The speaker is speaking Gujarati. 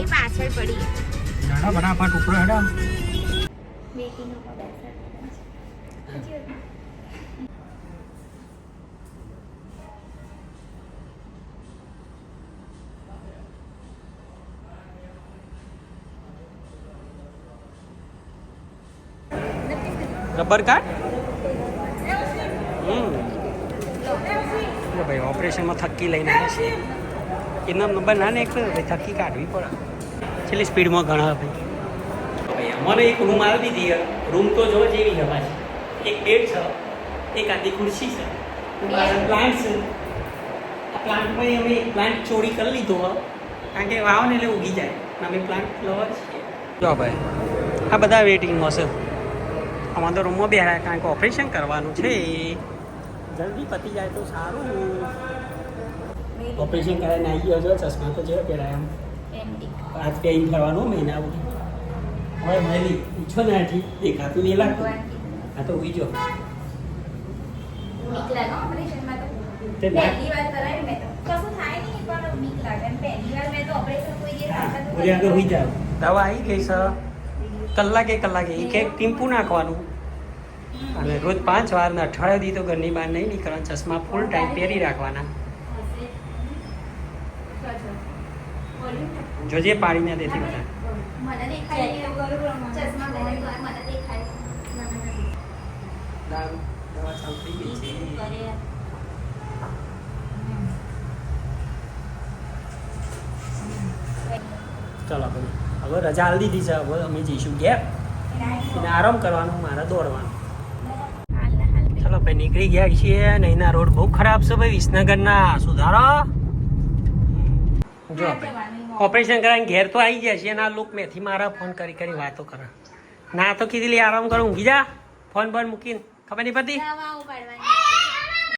એ પાછળ પડી. નાના બના પાટ ઉપર હેડા. બેટીનો પગાર સાચી રબર કાર્ડ હમ ભાઈ ઓપરેશનમાં થકી લઈને આવ્યા છે એના નંબર ના ને એક થક્કી કાઢવી પડે. છેલ્લી સ્પીડમાં ઘણા ભાઈ ભાઈ અમારે એક રૂમ આવી દીધી રૂમ તો જો જેવી છે પાછી. એક બેડ છે એક આધી ખુરશી છે. પ્લાન્ટ છે. આ પ્લાન્ટમાં અમે પ્લાન્ટ ચોરી કરી લીધો હો. કારણ કે વાવ ને એટલે ઉગી જાય. અમે પ્લાન્ટ લવર છીએ. જો ભાઈ આ બધા વેટિંગમાં છે. અમારા તો રૂમમાં બેહાય કારણ કે ઓપરેશન કરવાનું છે. જલ્દી પતી જાય તો સારું. ઓપરેશન કરાવીને આવી ગયો છો ચશ્મા તો જેવા પહેરાય. એમ. આજ પહેરીને ફરવાનું મહિના આવું. હવે મહેલી પૂછો ને આથી દેખાતું નહીં લાગતું. આ તો ઉઈ જો દવા આવી ગઈ સર. કલાકે કલાકે. એક એક ટીમ્પુ નાખવાનું. અને રોજ પાંચ વાર ને અઠવાડિયા દી તો ઘરની બહાર નહીં નીકળવાનું. ચશ્મા ફૂલ ટાઈમ પહેરી રાખવાના. જોજે પાડી ના દેતી બધા મને દેખાય ચશ્મા મને દેખાય. દારૂ દવા ચાલુ થઈ ગઈ છે. ચાલો ભાઈ હવે રજા આલી દીધી છે. હવે અમે જઈશું ગેપ એને આરામ કરવાનું મારે દોડવાનું. હાલ ને હાલ. ચાલો ભાઈ નીકળી ગયા છીએ અને અહીંના રોડ બહુ ખરાબ છે ભાઈ વિસનગરના. સુધારો. જો ઓપરેશન કરાવીને ઘેર તો આવી જશે આ લોક મેથી મારા ફોન કરી કરી વાતો કરે. ના તો કીધી લે આરામ કરો ઊંઘી જા. ફોન બંધ મૂકીને. ખબર નહીં પડતી.